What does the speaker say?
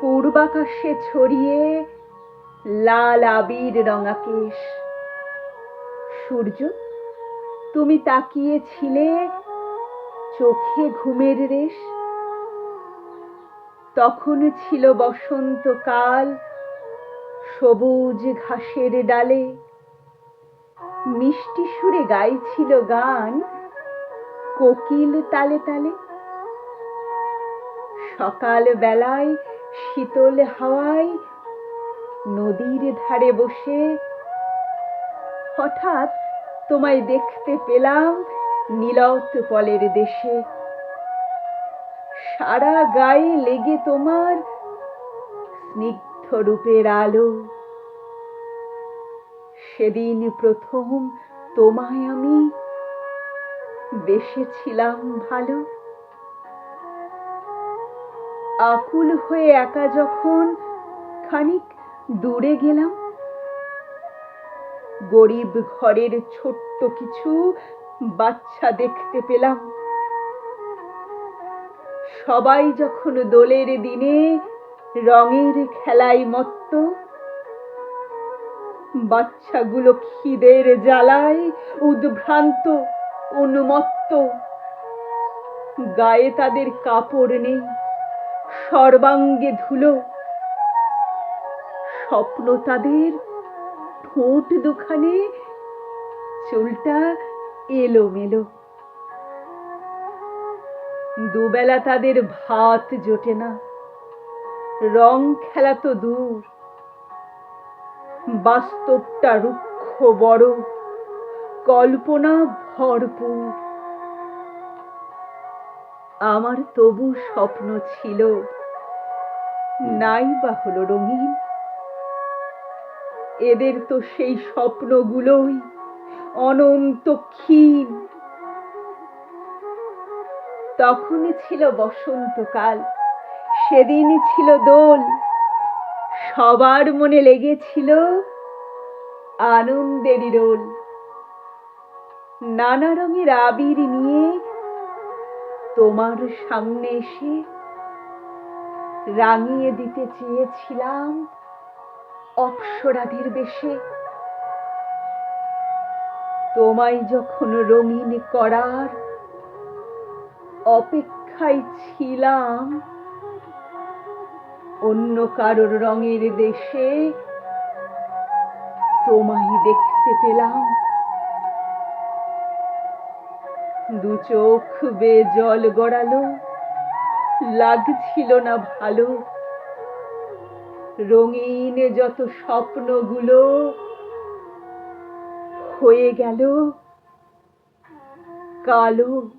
পূর্বাকাশে ছড়িয়ে লাল আবির রঙা কেশ সূর্য, তুমি তাকিয়েছিলে চোখে ঘুমের রেশ। তখন ছিল বসন্তকাল সবুজ ঘাসের ডালে। মিষ্টি সুরে গাইছিল গান, কোকিল তালে তালে। সকাল বেলায় শীতল হাওয়ায় নদীর ধারে বসে হঠাৎ তোমায় দেখতে পেলাম নীলত পলের দেশে। সারা গায়ে লেগে তোমার স্নিগ্ধ রূপের আলো। সেদিন প্রথম তোমায় আমি বেসেছিলাম ভালো। আকুল হয়ে একা যখন খানিক দূরে গেলাম, গরিব ঘরের ছোট্ট কিছু বাচ্চা দেখতে পেলাম। সবাই যখন দোলের দিনে রঙের খেলায় মত্ত, বাচ্চাগুলো খিদের জ্বালায় উদ্ভ্রান্ত, উন্মত্ত। গায়ে তাদের কাপড় নেই। সর্বাঙ্গে ধুলো। স্বপ্ন তাদের ঠোঁট দুখানে, চুলটা এলোমেলো। দুবেলা তাদের ভাত জোটে না, রং খেলা তো দূর। বাস্তবটা রুক্ষ বড়, কল্পনা ভরপুর। আমার তবু স্বপ্ন ছিল নাই বা হলো রঙিন। এদের তো সেই স্বপ্নগুলোই অনন্ত ক্ষীণ। তখনই ছিল বসন্তকাল, সেদিনই ছিল দোল। সবার মনে লেগেছিল আনন্দেরই রোল। নানা রঙের আবির নিয়ে তোমার সামনে এসে রাঙিয়ে দিতে চেয়েছিলাম অপ্সরাদের বেশে। তোমায় যখন রঙিন করার অপেক্ষায় ছিলাম, অন্য কারোর রঙের দেশে তোমায় দেখতে পেলাম। দু চোখ বে জল গড়ালো। লাগছিল না ভালো। রঙিন যত স্বপ্নগুলো হয়ে গেল কালো